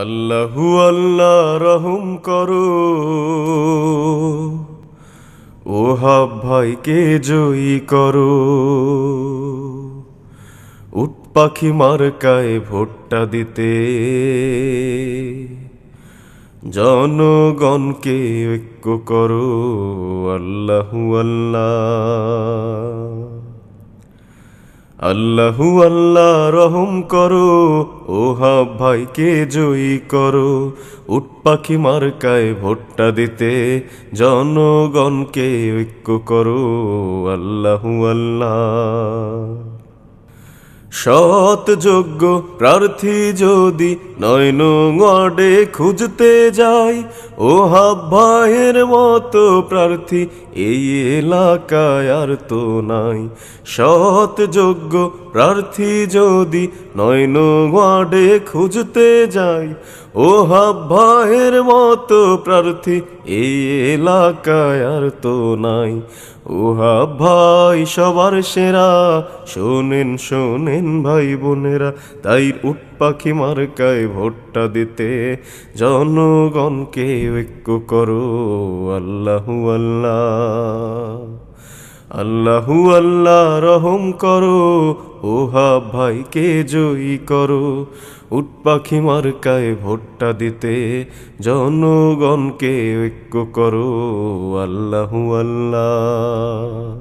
আল্লাহু আল্লাহ রহম করো। ওহাব ভাইকে জয়ী করো। উট পাখি মার্কায় ভোটটা দিতে। জনগণকে ঐক্য করো, আল্লাহু আল্লাহ। আল্লাহু আল্লাহ রহম করো ওহা ভাইকে জয়ী করো। উট পাখি মার্কায় ভোটটা দিতে জনগণকে ঐক্য করো, আল্লাহু আল্লাহ। সৎ যোগ্য প্রার্থী যদি নয়ন ওয়ার্ডে খুঁজতে যাই ও ভাইয়ের মতো প্রার্থী এই এলাকায় আর তো নাই। সৎ যোগ্য প্রার্থী যদি নয়ন ওয়ার্ডে খুঁজতে যাই ও ভাইয়ের মতো প্রার্থী এই এলাকায় আর তো নাই। ওহা ভাই সবার সেরা। শোনেন শোনেন ভাই বোনেরা তাই উট পাখি মার্কায় ভোটটা দিতে। জনগণকে ঐক্য করো, আল্লাহ আল্লাহ। আল্লাহু আল্লাহ রহম করো, ওহা ভাইকে জয়ী করো। উট পাখি মার্কায় ভোটটা দিতে জনগণকে ঐক্য করো, আল্লাহু আল্লাহ।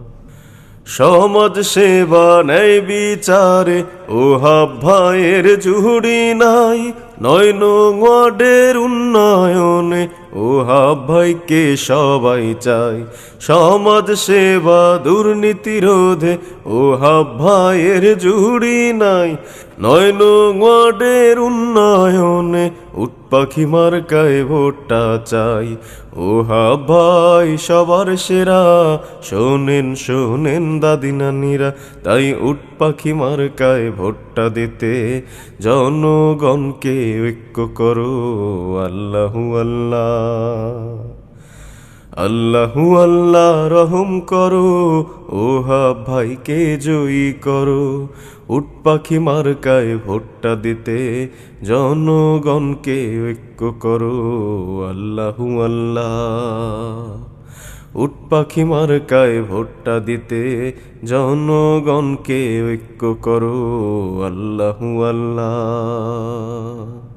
সমাজ সেবা নেই বিচারে, ওহা ভাইয়ের জুড়ি নাই নয়ন ওয়ার্ডের উন্নয়নে ওহা ভাইকে সবাই চাই সমাজ সেবা, দুর্নীতি রোধে ওহা ভাইয়ের জুড়ি নাই। নয়নো ওয়ার্ডের উন্নয়ন পাখি মার্কায় ভোটটা চাই। ওহা ভাই, সবার সেরা। শোনেন শোনেন দাদি নানিরা, তাই উট পাখি মার্কায় ভোটটা দিতে। জনগণকে ঐক্য করো, আল্লাহু আল্লাহ। আল্লাহু আল্লাহ রহম করো, ওহা ভাইকে জয়ী করো। উট পাখি মার্কায় ভোটটা দিতে জনগণকে ঐক্য করো, আল্লাহু আল্লাহ। উট পাখি মার্কায় ভোটটা দিতে জনগণকে ঐক্য করো, আল্লাহু আল্লাহ।